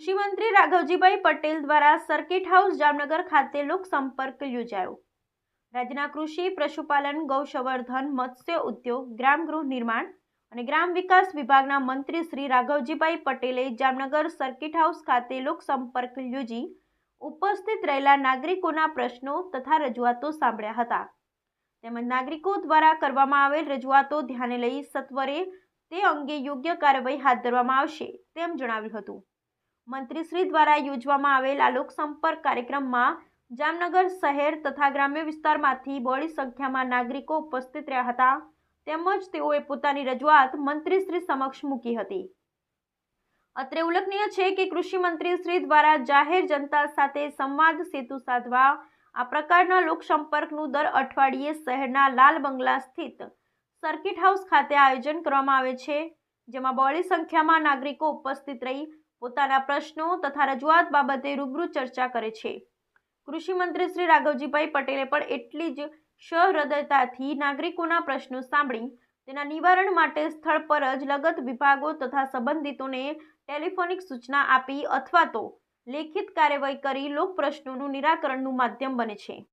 કૃષિમંત્રી રાઘવજીભાઈ પટેલ દ્વારા circuit house Jamnagar ખાતે લોકસંપર્ક યોજાયો. રાજ્યના કૃષિ, પશુપાલન, ગૌસંવર્ધન, મત્સ્ય ઉદ્યોગ, ગ્રામ ગૃહ નિર્માણ અને ગ્રામ વિકાસ વિભાગના મંત્રી શ્રી રાઘવજીભાઈ પટેલે જામનગર સર્કિટ હાઉસ ખાતે લોકસંપર્ક યોજી ઉપસ્થિત રહેલા નાગરિકોના પ્રશ્નો તથા રજૂઆતો સાંભળ્યા હતા. તેમજ નાગરિકો દ્વારા કરવામાં આવેલ રજૂઆતો ધ્યાને લઈ સત્વરે તે અંગે યોગ્ય કાર્યવાહી હાથ ધરવામાં આવશે તેમ જણાવ્યું હતું. મંત્રીશ્રી દ્વારા યોજવામાં આવેલ લોકસંપર્ક કાર્યક્રમમાં જામનગર શહેર તથા ગ્રામ્ય વિસ્તારમાંથી બહોળી સંખ્યામાં નાગરિકો ઉપસ્થિત રહ્યા હતા. તેમજ તેઓએ પોતાની રજૂઆત મંત્રીશ્રી સમક્ષ મૂકી હતી. અત્રે ઉલ્લેખનીય છે કે કૃષિ મંત્રીશ્રી દ્વારા જાહેર જનતા સાથે સંવાદ સેતુ સાધવા, આ પ્રકારના લોકસંપર્કનું દર અઠવાડિયે શહેરના લાલ બંગલા સ્થિત સર્કિટ હાઉસ ખાતે આયોજન કરવામાં આવે છે, જેમાં બહોળી સંખ્યામાં નાગરિકો ઉપસ્થિત રહી પોતાના પ્રશ્નો તથા રજૂઆત બાબતે રૂબરૂ ચર્ચા કરે છે. કૃષિ મંત્રી શ્રી રાઘવજીભાઈ પટેલે પણ એટલી જ સહૃદયતાથી નાગરિકોના પ્રશ્નો સાંભળી, તેના નિવારણ માટે સ્થળ પર જ લગત વિભાગો તથા સંબંધિતોને ટેલિફોનિક સૂચના આપી અથવા તો લેખિત કાર્યવાહી કરી લોક પ્રશ્નોનું નિરાકરણનું માધ્યમ બને છે.